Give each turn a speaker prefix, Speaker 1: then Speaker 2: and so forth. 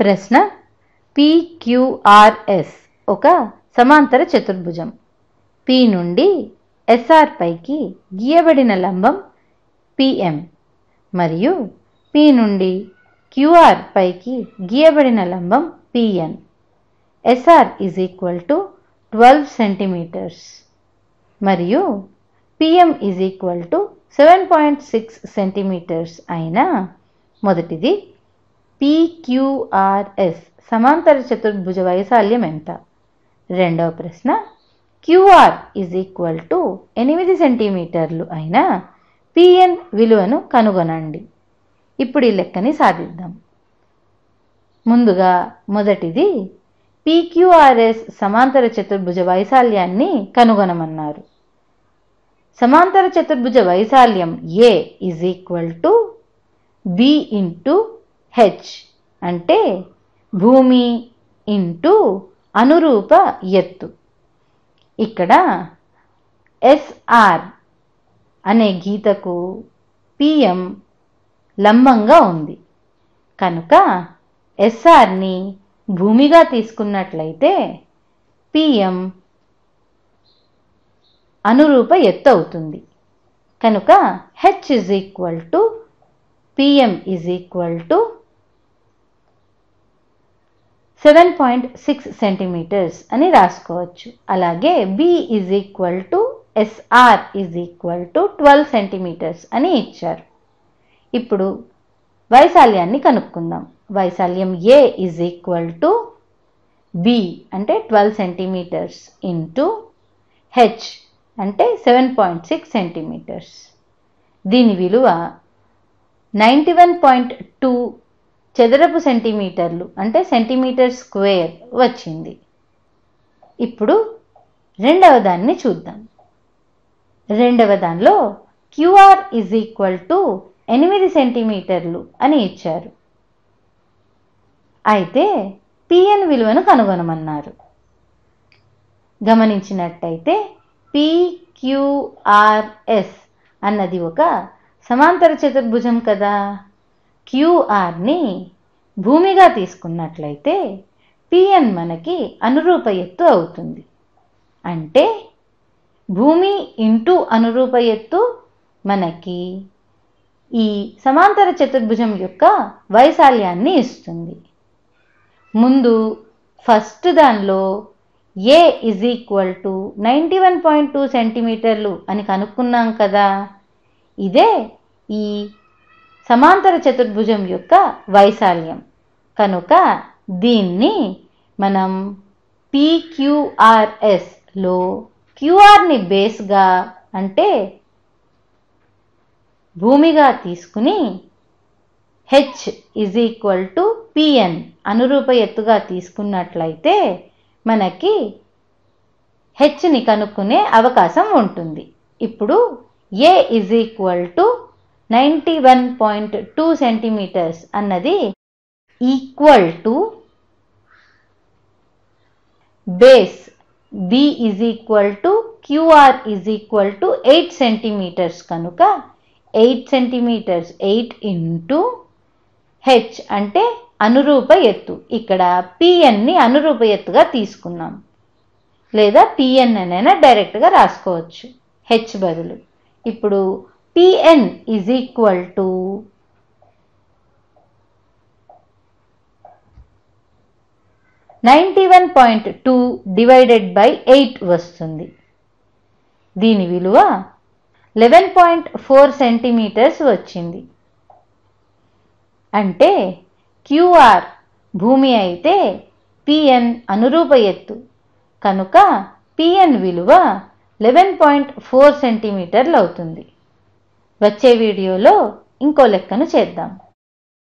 Speaker 1: ప్రశ్న పిక్యూఆర్ఎస్ ఒక సమాంతర చతుర్భుజం. పి నుండి ఎస్ఆర్ పైకి గీయబడిన లంబం పిఎం. మరియు పి నుండి క్యూఆర్ పైకి గీయబడిన లంబం P N. S R is equal to twelve centimetres. మరియు P M is equal to seven point six centimetres అయిన మొదటిది పిక్యూఆర్ఎస్ సమాంతర చతుర్భుజ వైశాల్యం ఎంత? రెండవ ప్రశ్న క్యూఆర్ ఈజ్ ఈక్వల్ టు ఎనిమిది సెంటీమీటర్లు అయిన పిఎన్ విలువను కనుగొనండి. ఇప్పుడు ఈ లెక్కని సాధిద్దాం. ముందుగా మొదటిది పీక్యూఆర్ఎస్ సమాంతర చతుర్భుజ వైశాల్యాన్ని కనుగొనమన్నారు. సమాంతర చతుర్భుజ వైశాల్యం A is equal to B into H అంటే భూమి ఇంటూ అనురూప ఎత్తు. ఇక్కడ ఎస్ఆర్ అనే గీతకు పిఎం లంబంగా ఉంది. కనుక ఎస్ఆర్ని భూమిగా తీసుకున్నట్లయితే పిఎం అనురూప ఎత్తు అవుతుంది. కనుక H is equal to P M is equal to seven point six centimetres అని రాసుకోవచ్చు. అలాగే B is equal to S R is equal to twelve centimetres అని ఇచ్చారు. ఇప్పుడు వైశాల్యాన్ని కనుక్కుందాం. వైశాల్యం A is equal to B అంటే ట్వెల్వ్ సెంటీమీటర్స్ ఇంటూ హెచ్ అంటే సెవెన్ పాయింట్ సిక్స్ సెంటీమీటర్స్ దీని విలువ నైంటీ వన్ పాయింట్ టూ చదరపు సెంటీమీటర్లు అంటే సెంటీమీటర్ స్క్వేర్ వచ్చింది. ఇప్పుడు రెండవ దాన్ని చూద్దాం. రెండవ దానిలో క్యూఆర్ ఈజ్ ఈక్వల్ టు ఎనిమిది సెంటీమీటర్లు అని ఇచ్చారు. అయితే పిఎన్ విలువను కనుగొనమన్నారు. గమనించినట్టయితే పిక్యూఆర్ఎస్ అన్నది ఒక సమాంతర చతుర్భుజం కదా. క్యూఆర్ని భూమిగా తీసుకున్నట్లయితే పిఎన్ మనకి అనురూప ఎత్తు అవుతుంది. అంటే భూమి ఇంటూ అనురూప ఎత్తు మనకి ఈ సమాంతర చతుర్భుజం యొక్క వైశాల్యాన్ని ఇస్తుంది. ముందు ఫస్ట్ దానిలో A is equal to ninety one point two సెంటీమీటర్లు అని కనుక్కున్నాం కదా. ఇదే ఈ సమాంతర చతుర్భుజం యొక్క వైశాల్యం. కనుక దీన్ని మనం పిక్యూఆర్ఎస్లో క్యూఆర్ని బేస్గా అంటే భూమిగా తీసుకుని H is equal to P N అనురూప ఎత్తుగా తీసుకున్నట్లయితే మనకి హెచ్ని కనుక్కునే అవకాశం ఉంటుంది. ఇప్పుడు A is equal to ninety one point two centimetres అన్నది equal to base. B is equal to Q R is equal to eight centimetres కనుక eight centimetres eight into H అంటే అనురూప ఎత్తు. ఇక్కడ పిఎన్ని అనురూప ఎత్తుగా తీసుకున్నాం. లేదా పిఎన్ అనైనా డైరెక్ట్గా రాసుకోవచ్చు. హెచ్ బదులు. ఇప్పుడు P N is equal to ninety one point two divided by eight వస్తుంది. దీని విలువ లెవెన్ పాయింట్ ఫోర్ సెంటీమీటర్స్ వచ్చింది. అంటే క్యూఆర్ భూమి అయితే పిఎన్ అనురూప ఎత్తు. కనుక పిఎన్ విలువ లెవెన్ పాయింట్ ఫోర్ సెంటీమీటర్లు అవుతుంది. వచ్చే వీడియోలో ఇంకో లెక్కను చేద్దాం.